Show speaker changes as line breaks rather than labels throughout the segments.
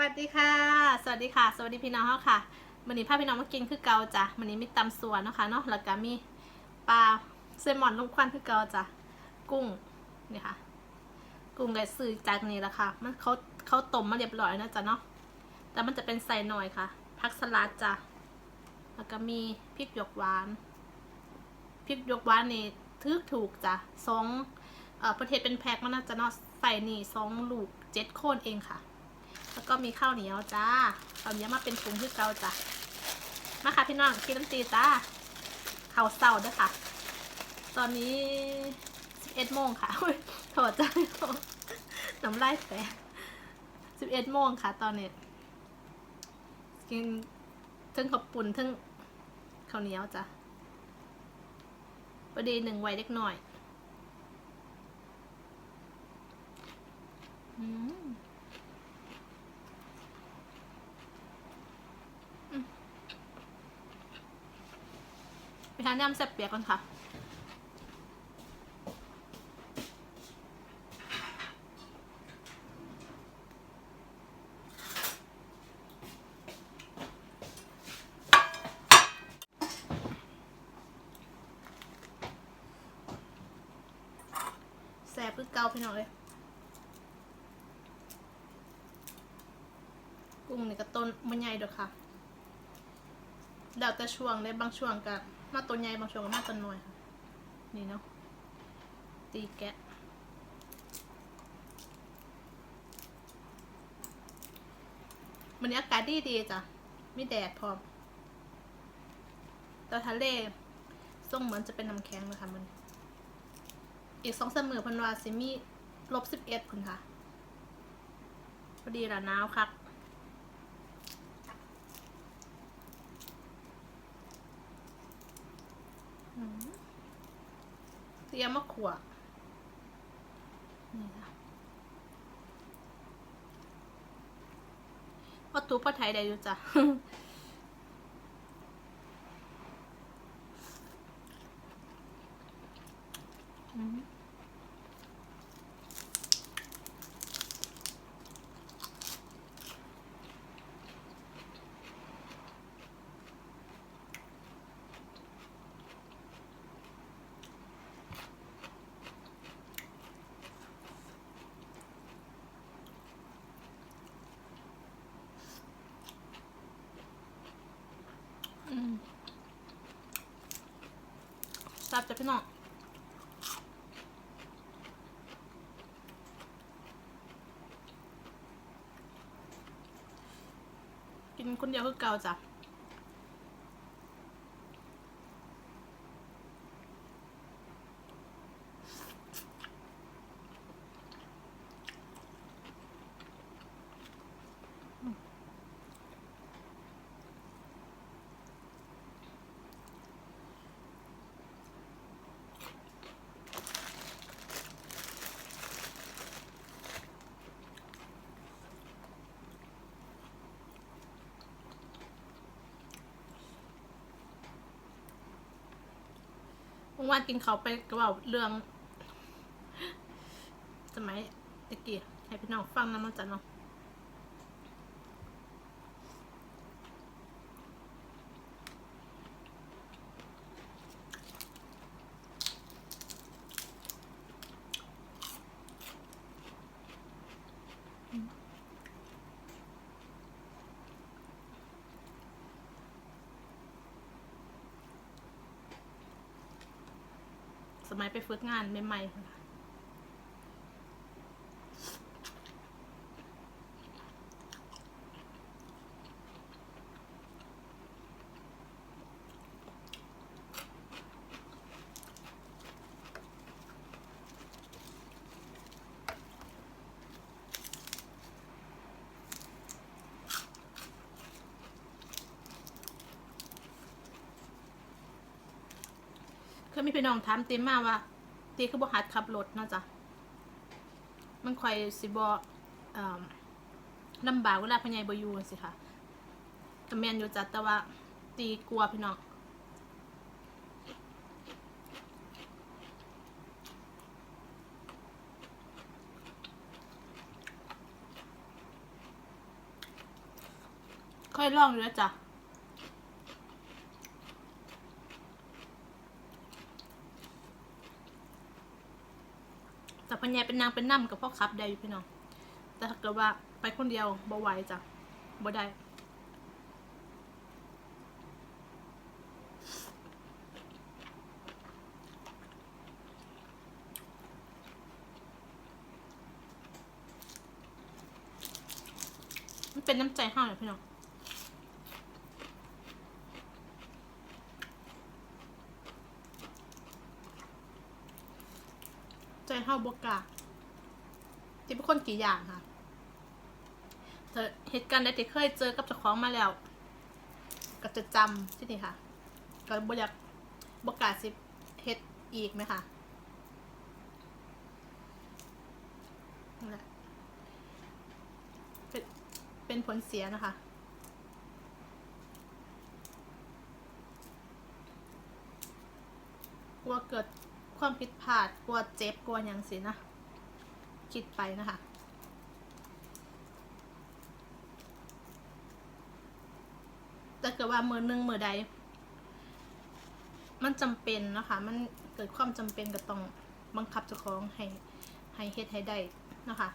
วัสดีค่ะ สวัสดีค่ะ สวัสดีพี่น้องเฮาค่ะวันนี้พาพี่น้องมากินคือเกาจ้ะวันนี้มีตำส่วนนะคะเนาะแล้วก็มีปลาเซลมอนลูกควันคือเกาจ้ะกุ้งนี่ค่ะ กุ้งไก่ซื้อจากนี้แหละค่ะ มันเขาเขาต้มมาเรียบร้อยนะจ๊ะเนาะแต่มันจะเป็นใส่หน่อยค่ะผักสลัดจ้ะแล้วก็มีพริกหยวกหวานพริกหยวกหวานนี่ทึกถูกจ้ะสองเอ่อประเทศเป็นแพ็คมันน่าจะเนาะใส่นี่สองลูกเจ็ดโคนเองค่ะ แล้วก็มีข้าวเหนียวจ้าข้าวเหนียวมาเป็นถุงที่เกาจ้ะมาค่ะพี่น้องกินน้ำตีจ้าข้าวเศร้าด้วยค่ะ ตอนนี้สิบเอ็ดโมงค่ะอุ๊ยโถดจ้าน้ำลายแตกสิบเอ็ดโมงค่ะ ตอนนี้ กินทั้งขอบปุ่นทั้งข้าวเหนียวจ้ะพอดีหนึ่งวัยเล็กหน่อย อืม ไป ทานยำแซ่บเปียกก่อนค่ะแซ่บคือเกาพี่น้องเลยกุ้งนี่ก็ต้นมันใหญ่ด้วยค่ะแล้วแต่ช่วงได้บางช่วงก็ มาตัวใหญ่บางช่วงก็มาตัวน้อยค่ะนี่เนาะตีแกะวันนี้อากาศดีดีจ้ะไมีแดดพร้อมแต่ทะเลส่งเหมือนจะเป็นน้ำแข็งนะคะมันอีกสองเสมอพันวาซิมีลบสิบเอ็ดคุณค่ะ พอดีละหนาวครับ อืม เตรียมมะขวดนี่ค่ะพอตูพอไทยได้อยู่จ้ะ อืมอืม ทราบจ้ะพี่น้องกินคนเดียวคือเก่าจ้ะ มื่อวานกินเขาไปก็บอกเรื่องสมัยตะกี้ให้พี่น้องฟังนะมันจะเนาะ มัยไปฝึกงานใหม่ๆ ค่ะเคยมีพี่น้องถามติมมาว่าตีคือบ่หัดขับรถเนาะจ้ะมันคอยสิบ่เอ่อลำบากเวลาพญายบอยู่สิค่ะก็แมนอยู่จ้ะแต่ว่าตีกลัวพี่น้องยลองอยู่แล้วจ้ะ แต่ปัญญาเป็นนางเป็นน้ำกับพ่อคับได้อยู่พี่น้อง แต่ถ้าเกิดว่าไปคนเดียวบ่ไหวจ้ะบ่ได้มันเป็นน้ำใจห้าวเลยพี่น้อง ใจห้าวบกล้าที่เป็นคนกี่อย่างค่ะเธอเหตุการณ์ใดที่เคยเจอกับเจ้าของมาแล้ว ก็จะจำที่นี่ค่ะ ก็บอยากบกล้าสิเฮ็ดอีกไหมคะนั่นแหละเป็นเป็นผลเสียนะคะกลัวเกิด ความผิดพลาดกลัวเจ็บกลัวอย่างสินะ คิดไปนะคะแต่เกิดว่ามือหนึ่งมือใด มันจำเป็นนะคะ มันเกิดความจำเป็นก็ต้องบังคับเจ้าของให้ให้เฮ็ดให้ได้นะคะ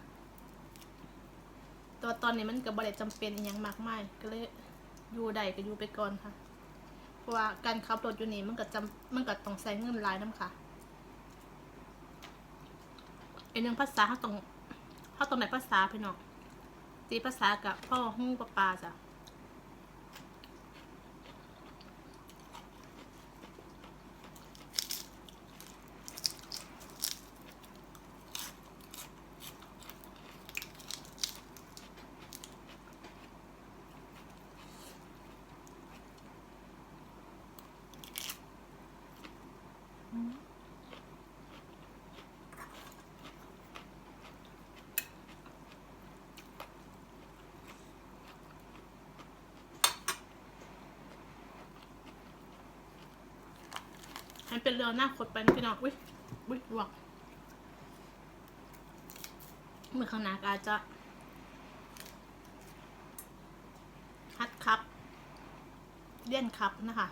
ตัวตอนนี้มันก็บ่ได้จำเป็นอย่างมากมายก็เลยอยู่ได้ก็อยู่ไปก่อนค่ะ เพราะว่าการขับรถอยู่นี่มันก็จำมันก็ต้องใช้เงินหลายน้ำค่ะ อีกหนึ่งภาษาเขาตรงเขาตรงไหนภาษาพี่น้องตีภาษากับพ่อฮู้ปะปาจ้ะ ให้เป็นเรือหน้าคดไปนะพี่น้องอุ้ยอุ้ยหวกมือข้างหน้าก็อาจจะฮัดครับเลี่ยนครับนะคะ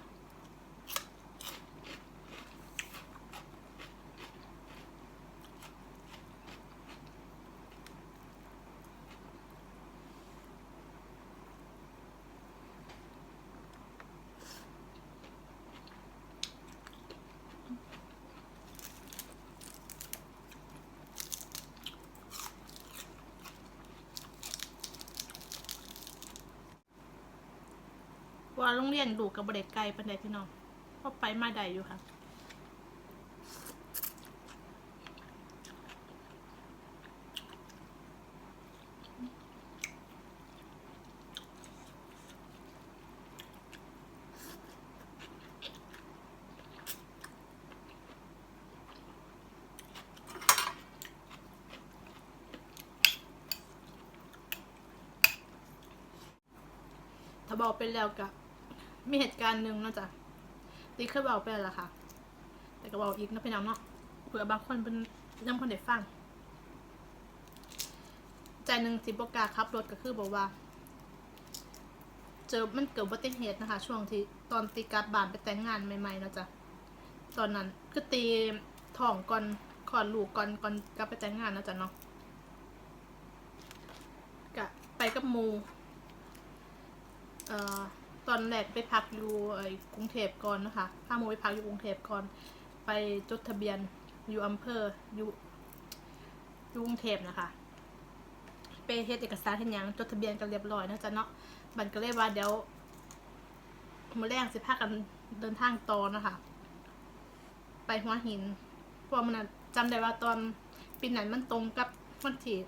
ว่าโรงเรียนดูกับบเด็กไกลปันใดพี่น้องเพราะไปมาได้อยู่ค่ะถ้าบอกไปแล้วกับ มีเหตุการณ์หนึ่งนะจ๊ะตีเคยบอกไปแล้วล่ะค่ะ แต่ก็บอกอีกนะพี่น้องเนาะเผื่อบางคนเป็นยังคนเด็ฟัง ใจหนึ่งสิบกาขับรถก็คือบอกว่า เจอมันเกิดอุบัติเหตุนะคะ ช่วงที่ตอนตีกลับบานไปแต่งงานใหม่ๆเนาะจ๊ะตอนนั้นคือตีท้องก่อนขอดลูกก่อนก่อนกลับไปแต่งงานนะจ๊ะเนาะกะไปกับมูเอ่อ ตอนแรกไปพักอยู่อ้กรุงเทพก่อนนะคะพาโมไปพักอยู่กรุงเทพก่อน ไปจดทะเบียนอยู่อำเภออยู่อยู่กรุงเทพนะคะไปเฮ็ดเอกสารเฮ็ดยังจดทะเบียนกันเรียบร้อยนะจ๊ะเนาะบันก็เลยว่าเดี๋ยวมื้อแรกสิพากันเดินทางต่อนะคะ ไปหัวหินเพราะมันจำได้ว่าตอนปีนั้นมันตรงกับวันที่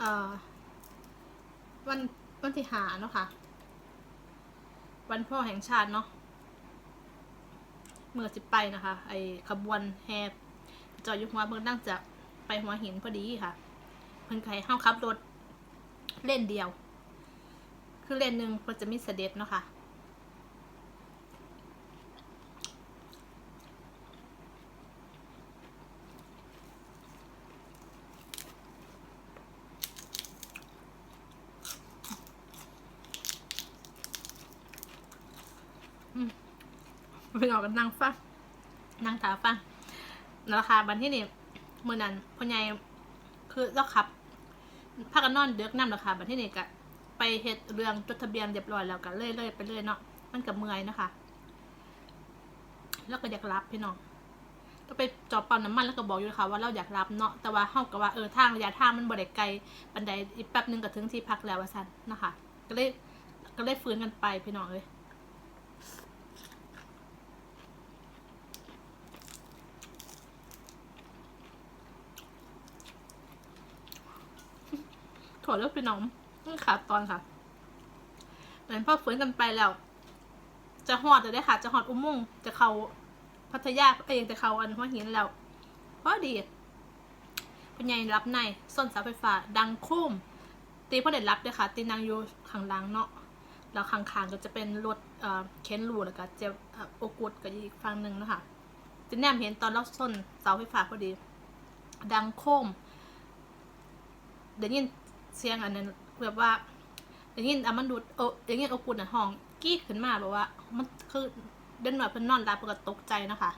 อ่อวันวันที่หาเนาะค่ะ วันพ่อแห่งชาติเนาะเมื่อสิไปนะคะ ไอขบวนแห่จอยยุหัวเพิ่งตั้งจะไปหัวหินพอดีค่ะ เพิ่งไขห้าขับรถเล่นเดียว คือเลนหนึ่งเพิ่งจะมีเสด็จเนาะค่ะ พี่น้องก็นั่งฟังนั่งถาฟังราคาบันที่นี่มือนั้นพ่อใหญ่คือเราขับพากันนอนเดือกน้ำราคาบันที่นี่ก็ไปเฮ็ดเรื่องจดทะเบียนเรียบร้อยแล้วก็เลื่อยๆไปเรื่อยเนาะมันกับเมื่อยนะคะ แล้วก็อยากรับพี่น้องก็ไปจอบปั๊มน้ำมันแล้วก็บอกอยู่ค่ะว่าเราอยากรับเนาะแต่ว่าเฮาก็ว่าเออทางระยะทางมันบ่ได้ไกลบันไดอีกแป๊บหนึงก็ถึงที่พักแล้วว่าซั่นนะคะ ก็เลยก็เลยฟื้นกันไปพี่น้องเลย ถั่วเลือกพี่น้องนี่ขาดตอนค่ะเหมือนพ่อฟื้นกันไปแล้ว จะหอดจะได้ค่ะ จะหอดอุโมงค์จะเขาพัทยาเองจะเขาอันหัวหินแล้วพอดีเป็นไงรับในส้นเสาไฟฟ้า ดังโค้มตีพ่อเด็ดรับเลยค่ะ ตีนางอยู่ข้างล่างเนาะแล้วข้างๆก็จะเป็นรถเออเค้นลูแล้วก็เจเอ่อโอกุดกับอีกฝั่งหนึ่งนะคะจะแนมเห็นตอนเราส้นเสาไฟฟ้าพอดี ดังโค้มเดี๋ยวยิน เสียงอันนั้นแบบว่าเดี๋ยวยินอามันดูดเออเดี๋ยวยินโอกุดอะห้องกี้ขึ้นมาแบบว่า มันคือเดินแบบเพิ่นนอนรับก็ตกใจนะคะ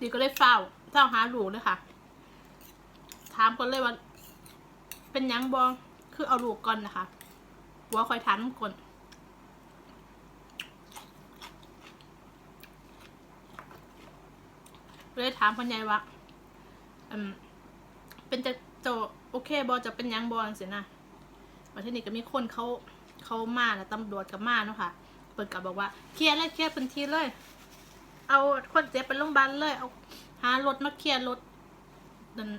ดีก็เลยเฝ้าเฝ้าหาลูกเลยค่ะ ถามคนเลยว่า เป็นยังบอง คือเอาลูกก่อนนะคะหัวคอยถามก่อนเลยถามคนใหญ่ว่าอืมเป็นจะโจโอเคบอจะเป็นยังบอจังสินะมาที่นี่ก็มีคนเขาเขามาแล้วตำรวจกับมาเนาะค่ะเปิดกับบอกว่าเคลียร์เลยเคลียร์เป็นทีเลย เอาคนเจ็บไปโรงพยาบาลเลยเอาหารถมาเคลียร์รถ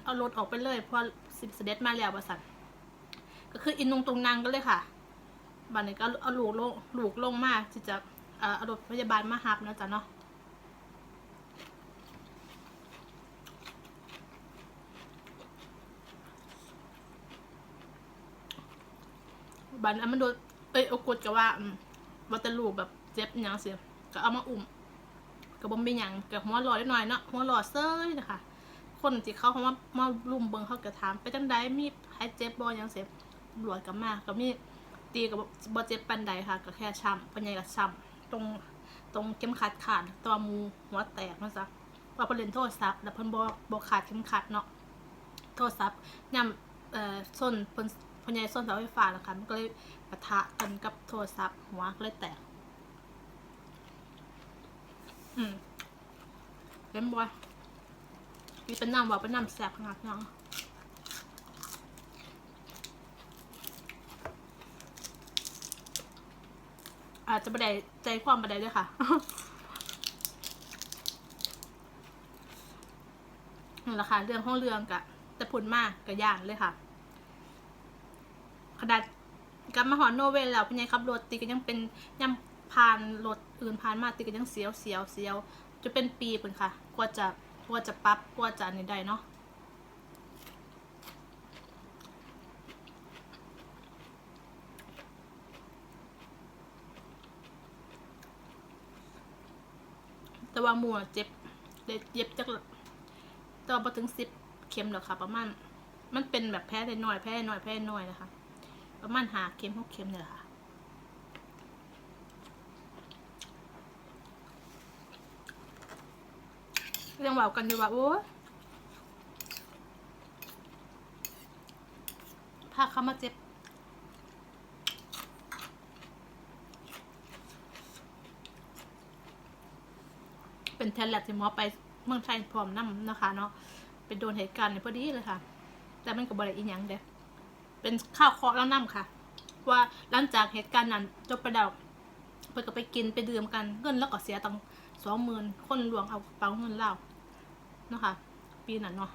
เอารถออกไปเลยเพราะสิบเสด็จมาแล้วประสัน ก็คืออินนุงตรงนางก็เลยค่ะบัดนี้ก็เอาลูกลงลูกลงมาที่จะเอ่อเอารถพยาบาลมาหับนะจ๊ะเนาะบัดนั้นมันโดนเอ้ยโอกดกับว่ามว่าแต่ลูกแบบเจ็บย่างเสียก็เอามาอุ้มกับบอมเป็นหยังกับหัวหลอดหน่อยเนาะหัวหลอดเซ้ยนะคะคนที่เขาเขามามาลุมเบิงเขาก็ถามไปจังใดมีใครเจ็บบอยังเสีย พหลวดกับมาก็มีตีกับบอเจ็บปันใดค่ะก็แค่ช้ำปัญญากับช้ำตรงตรงเข็มขัดขาดตัวมูหัวแตกนะจ๊ะว่าเพิ่นเล่นโทรศัพท์แล้วเพิ่นบอบอขาดเข็มขัดเนาะโทรศัพท์ย่ำเอ่อส้นเพิ่นพญายส้นเสาไฟฟ้าแล้วค่ะมันก็เลยปะทะกันกับโทรศัพท์หัวก็เลยแตกอืมเล่นบัวมีเป็นน้ำว่าเป็นน้ำแสบขนาดนั้น อาจจะบันไดใจความบันไดด้วยค่ะนั่แหละค่ะเรื่องห้องเรื่องกะแต่ผลมากกะย่านเลยค่ะ ขนาดกับมาหอนโนเวลแล้วเป็นไงครับรถติก็ยังเป็นยังผ่านรถอื่นผ่านมาติก็ยังเสียวเสียวเสียวจะเป็นปีเป็นค่ะกว่าจะกว่าจะปรับกว่าจะนนี้ได้เนาะ แต่ว่าหมัวเจ็บเย็บจากต่ว่าถึงสิบเข็มแล้วค่ะ ประมาณมันเป็นแบบแพ้ได้น้อยแพ้น้อยแพ้น้อยนะคะ ประมาณหาเข็มหกเข็มเนี่ยค่ะเรื่องเว่ากันอยู่ว่าโอ้พาเขามาเจ็บ เป็นแทนแลบที่หมอไปเมืองไทยพร้อมน้ำนะคะเนาะเป็นโดนเหตุการณ์ในพอดีเลยค่ะ แต่มันก็บริอีหยังเด้เป็นข้าวเคาะแล้วน้ำค่ะ ว่าหลังจากเหตุการณ์นั้นจบไปแล้วเพื่อก็ไปกินไปดื่มกันเงินแล้วก็เสียตังสองหมื่นคนหลวงเอากระเป๋าเงินเล่าเนาะค่ะ ปีนั้นเนาะ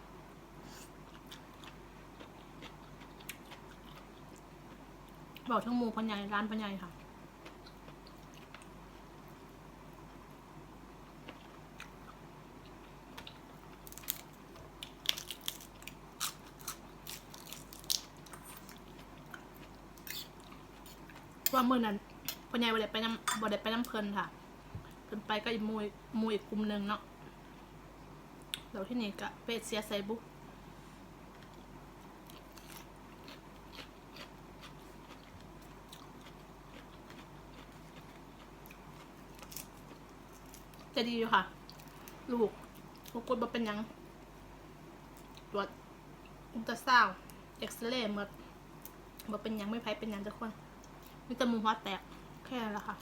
บอกทั้งมูพันใหญ่ร้านพันใหญ่ค่ะ ว่าเมื่อนั้นพ่อใหญ่บ่ได้ไปน้ำบ่ได้ไปน้ำเพลินค่ะเพิ่นไปก็อีกมูอีกหมูอีกกลุ่มหนึ่งเนาะแล้วที่นี่ก็เป็ดเสียใส่บุกจะดีอยู่ค่ะ ลูกลูกกดบ่เป็นยังตรวจอุลตราซาวด์เอ็กซเรย์หมดบ่เป็นยังไม่ไผเป็นยังจักคน มีแต่หมูหัวแตก แค่นั้นแหละค่ะ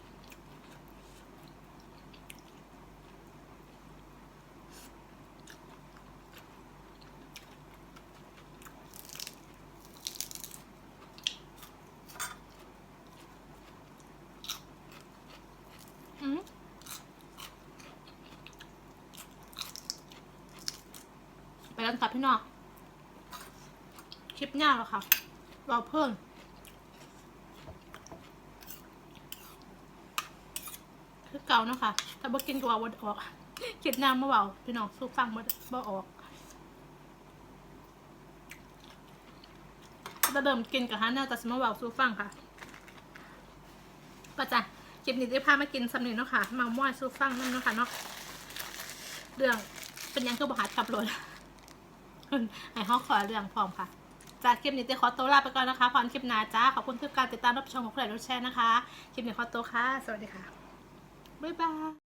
อืมไปกันกับพี่น้อง คลิปหน้าแล้วค่ะ เราเพิ่ม คือเก่าเนาะค่ะ ถ้าบ่กินก็ว่าวัดออกคลิปหน้ามื่อเบาพี่น้องสู้ฟังบ่บ่ออกถ้าเดิมกินกับฮาน่าจะสมาเบาสู้ฟังค่ะก็จะคลิปนี้ได้พามากินสำเนียงเนาะค่ะ มาม่วนสู้ฟังนั่นเนาะค่ะเนาะเรื่องเป็นยังคือบหัดขับรถให้ห้องขอเรื่องพร้อมค่ะ จากคลิปนี้เต้ขอตัวลาไปก่อนนะคะพรคลิปหน้าจ้า ขอบคุณทุกการติดตามรับชมของผู้ใดรับแชร์นะคะ คลิปนี้ขอตัวค่ะ สวัสดีค่ะ บ๊ายบาย